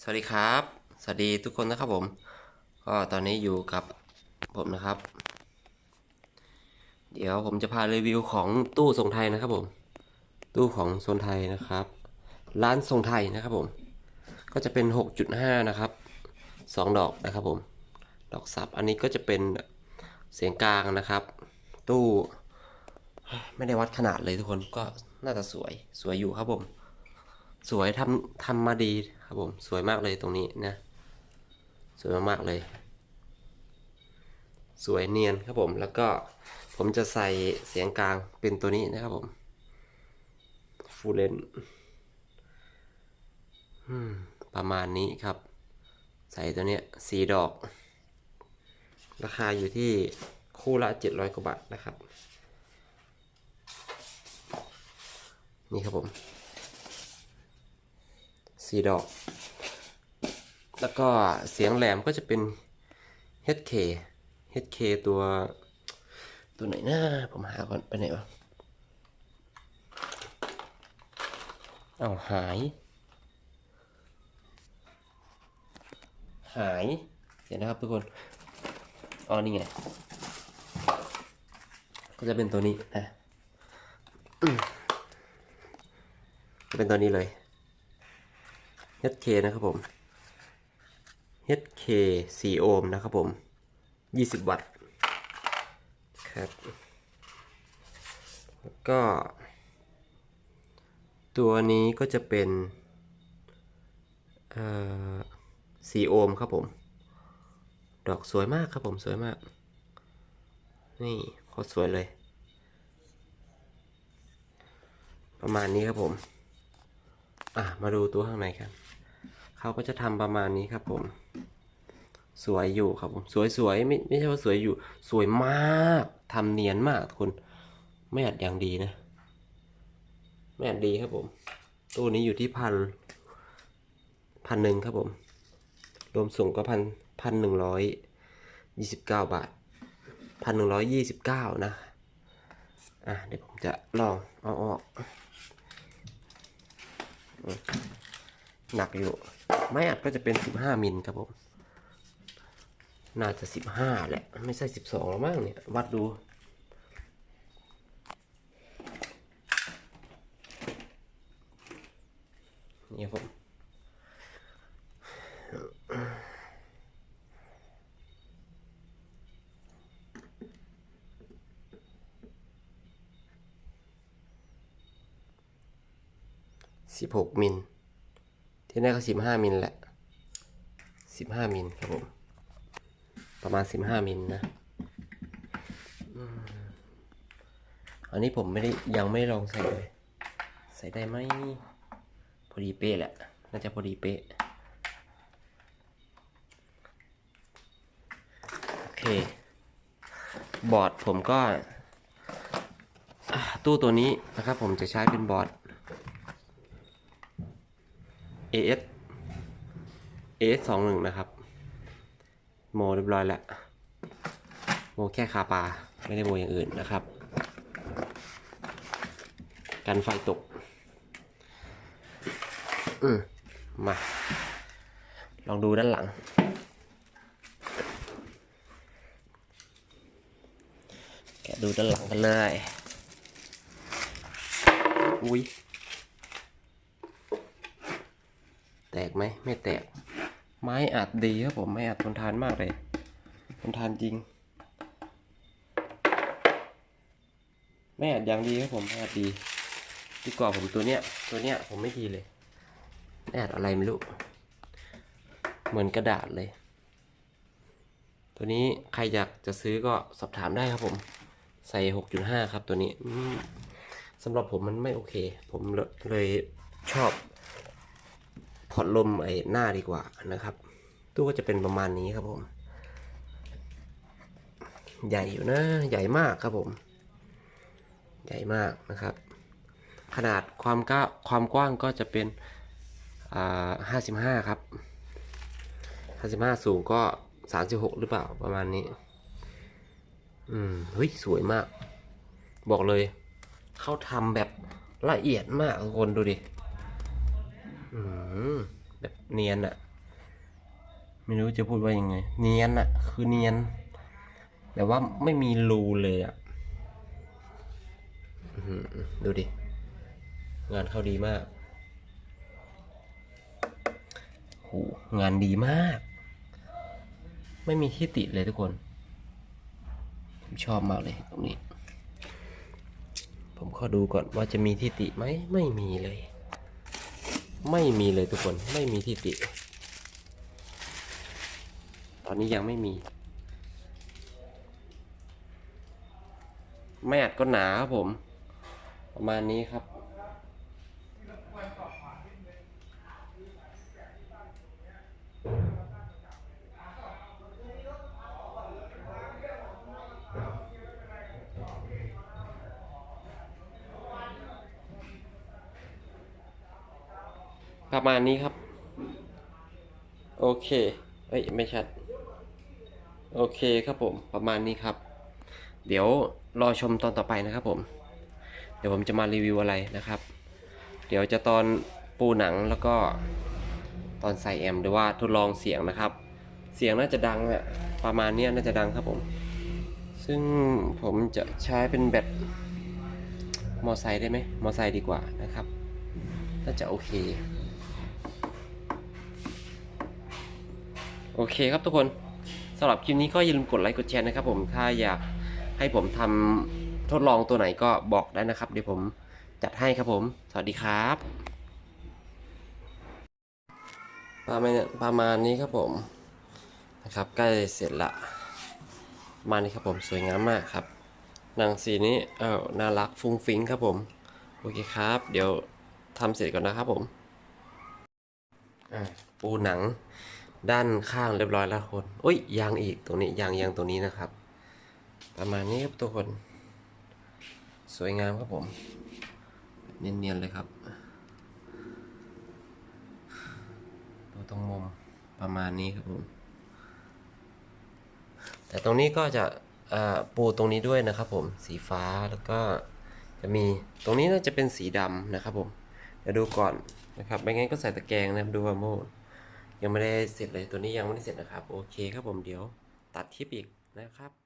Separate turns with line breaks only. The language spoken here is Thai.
สวัสดีครับ สวัสดีทุกคนนะครับผม ก็ตอนนี้อยู่กับผมนะครับ เดี๋ยวผมจะพารีวิวของตู้ทรงไทยนะครับผม ตู้ของโซนไทยนะครับ ร้านทรงไทยนะครับผม ก็จะเป็น 6.5 นะครับ 2 ดอกนะครับผม ดอกซับ อันนี้ก็จะเป็นเสียงกลางนะครับ ตู้ ไม่ได้วัดขนาดเลยทุกคน ก็น่าจะสวย สวยอยู่ครับผม สวยทำทำมาดีครับผม สวยมากเลยตรงนี้นะ สวยมากๆเลย สวยเนียนครับผม แล้วก็ผมจะใส่เสียงกลางเป็นตัวนี้นะครับผมฟูเลนประมาณนี้ครับ ใส่ตัวเนี้ยสีดอก ราคาอยู่ที่คู่ละ700กว่าบาทนะครับ นี่ครับผม สีดอก แล้วก็เสียงแหลมก็จะเป็น HK HK ตัว ตัวไหนนะผมหาก่อนไปไหนวะเอาหาย หายเดี๋ยวนะครับทุกคนอ๋อนี่ไง ก็จะเป็นตัวนี้นะจะเป็นตัวนี้เลย HK นะครับผม HK 4 โอห์มนะครับผม 20 วัตต์ครับแล้วก็ ตัวนี้ก็จะเป็น4โอห์มครับผม ดอกสวยมากครับผมสวยมาก นี่โคตรสวยเลย ประมาณนี้ครับผม อะ มาดูตัวข้างในครับ เขาก็จะทำประมาณนี้ครับผม สวยอยู่ครับผม สวยสวยไม่ไม่ใช่ว่าสวยอยู่ สวยมากทำเนียนมากคุณไม่อัดอย่างดีนะ ไม่อัดดีครับผมตัวนี้อยู่ที่พันพันหนึ่งครับผม รวมส่งก็พันพันหนึ่งร้อยยี่สิบเก้าบาทพันหนึ่งร้อยยี่สิบเก้านะ อะเดี๋ยวผมจะลองเอาออก หนักอยู่ ไม้อัดก็จะเป็น 15มิลครับผม น่าจะ 15 แหละ ไม่ใช่ 12หรอกมั้งเนี่ย วัดดู นี่ครับผม16มิล ที่นี่ก็สิบห้ามิลแหละสิบห้ามิลครับผม ประมาณสิบห้ามิลนะอันนี้ผมไม่ได้ยังไม่ลองใส่เลย ใส่ได้ไหมพอดีเป๊ะแหละ น่าจะพอดีเป๊ะ โอเค บอร์ดผมก็ตู้ตัวนี้นะครับผมจะใช้เป็นบอร์ด AS AS สองหนึ่งนะครับ โมเรียบร้อยแล้ว โมแค่คาปา ไม่ได้โมอย่างอื่นนะครับ กันไฟตก อืมมา ลองดูด้านหลัง แกดูด้านหลังกันเลย อุ้ย แต กไหมไม่แตก ไม้อัดดีครับผมไม้อัดทนทานมากเลยทนทานจริงไม่อัดอย่างดีครับผมไม่อัดดีดีกว่าผมตัวเนี้ย ตัวเนี้ยผมไม่ดีเลยไม่อัดอะไรไม่รู้เหมือนกระดาษเลย ตัวนี้ใครอยากจะซื้อก็สอบถามได้ครับผม ใส่ 6.5 ครับตัวนี้สำหรับผมมันไม่โอเค ผมเลยชอบ พอร์ตลมไอ้หน้าดีกว่านะครับ ตู้ก็จะเป็นประมาณนี้ครับผม ใหญ่อยู่นะ ใหญ่มากครับผม ใหญ่มากนะครับ ขนาดความก้าความกว้างก็จะเป็นห้าสิบห้าครับห้าสิบห้าสูงก็สามสิบหกหรือเปล่าประมาณนี้ อืมเฮ้ยสวยมาก บอกเลย เขาทำแบบละเอียดมากทุกคนดูดิ แบบเนียนอะไม่รู้จะพูดว่ายังไง เนียนอะคือเนียน แต่ว่าไม่มีรูเลยอะดูดิ งานเข้าดีมากโหงานดีมาก ไม่มีที่ติเลยทุกคน ผมชอบมากเลยตรงนี้ ผมขอดูก่อนว่าจะมีที่ติไหม ไม่มีเลย ไม่มีเลยทุกคนไม่มีที่ติ ตอนนี้ยังไม่มี ไม่อัดก็หนาครับผม ประมาณนี้ครับ ประมาณนี้ครับ โอเค เอ้ย ไม่ชัด โอเคครับผม ประมาณนี้ครับ เดี๋ยวรอชมตอนต่อไปนะครับผม เดี๋ยวผมจะมารีวิวอะไรนะครับ เดี๋ยวจะตอนปูหนังแล้วก็ตอนใส่แอมหรือว่าทดลองเสียงนะครับ เสียงน่าจะดังอะประมาณนี้น่าจะดังครับผม ซึ่งผมจะใช้เป็นแบตมอไซค์ได้ไหมมอไซค์ดีกว่านะครับ น่าจะโอเค โอเคครับทุกคนสำหรับคลิปนี้ก็อย่าลืมกดไลค์กดแชร์นะครับผมถ้าอยากให้ผมทำทดลองตัวไหนก็บอกได้นะครับ เดี๋ยวผมจัดให้ครับผม สวัสดีครับประมาณประมาณนี้ครับผมนะครับใกล้เสร็จละมานี้ครับผมสวยงามมากครับหนังสีนี้เออน่ารักฟุ้งฟิ้งครับผมโอเคครับ เดี๋ยวทำเสร็จก่อนนะครับผมอ่าปูหนัง ด้านข้างเรียบร้อยแล้วคนอุ้ยยางอีกตรงนี้ยางยางตรงนี้นะครับ ประมาณนี้ครับทุกคน สวยงามครับผม เนียนๆเลยครับดูตรงมุมประมาณนี้ครับผม แต่ตรงนี้ก็จะปูตรงนี้ด้วยนะครับผมสีฟ้าแล้วก็จะมีตรงนี้น่าจะเป็นสีดำนะครับผมเดี๋ยวดูก่อนนะครับไม่งั้นก็ใส่ตะแกรงนะครับดูว่าโมด ยังไม่ได้เสร็จเลยตัวนี้ยังไม่ได้เสร็จนะครับ โอเคครับผมเดี๋ยวตัดคลิปอีกนะครับ